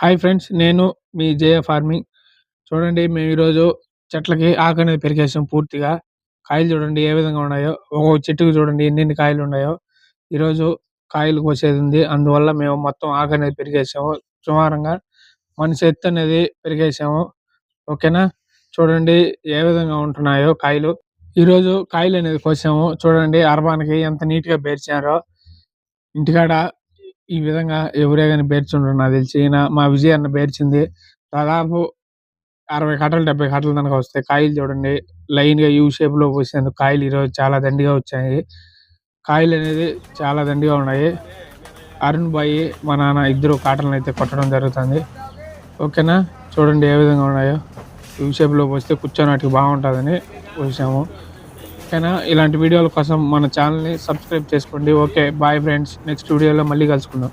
Hi friends నేను మీ జయ farming. చూడండి మేము ఈరోజు చెట్లకి ఆకు అనేది పెరిగేసాం పూర్తిగా. కాయలు చూడండి ఏ విధంగా ఉన్నాయో. ఒక్కో చెట్టుకు చూడండి ఎన్ని కాయలు ఉన్నాయో. ఈరోజు కాయలు కోసేది ఉంది. అందువల్ల మేము మొత్తం ఆకు అనేది పెరిగేసాము. సుమారంగా మనిషి ఎత్తు అనేది పెరిగేసాము. ఓకేనా? చూడండి ఏ విధంగా ఉంటున్నాయో కాయలు. ఈ రోజు కాయలు అనేది కోసాము. చూడండి అరబానికి ఎంత నీట్గా పేర్చారో. ఇంటికాడ ఈ విధంగా ఎవరే కానీ పేర్చుండ్రు నాకు తెలిసి. నా మా విజయ్ అన్న పేర్చింది దాదాపు అరవై కట్టలు డెబ్బై కట్టలు దాకా వస్తాయి. కాయలు చూడండి. లైన్గా యూ షేప్లో కాయలు ఈరోజు చాలా దండిగా వచ్చాయి. కాయలు అనేది చాలా దండిగా ఉన్నాయి. అరుణ్ బాయి మా నాన్న ఇద్దరు కాటలను అయితే కొట్టడం జరుగుతుంది. ఓకేనా? చూడండి ఏ విధంగా ఉన్నాయో. యూ షేప్లో పోస్తే కూర్చోనాటికి బాగుంటుందని పోసాము. ఓకేనా ఇలాంటి వీడియోల కోసం మన ఛానల్ని సబ్స్క్రైబ్ చేసుకోండి. Okay bye friends. నెక్స్ట్ వీడియోలో మళ్ళీ కలుసుకుందాం.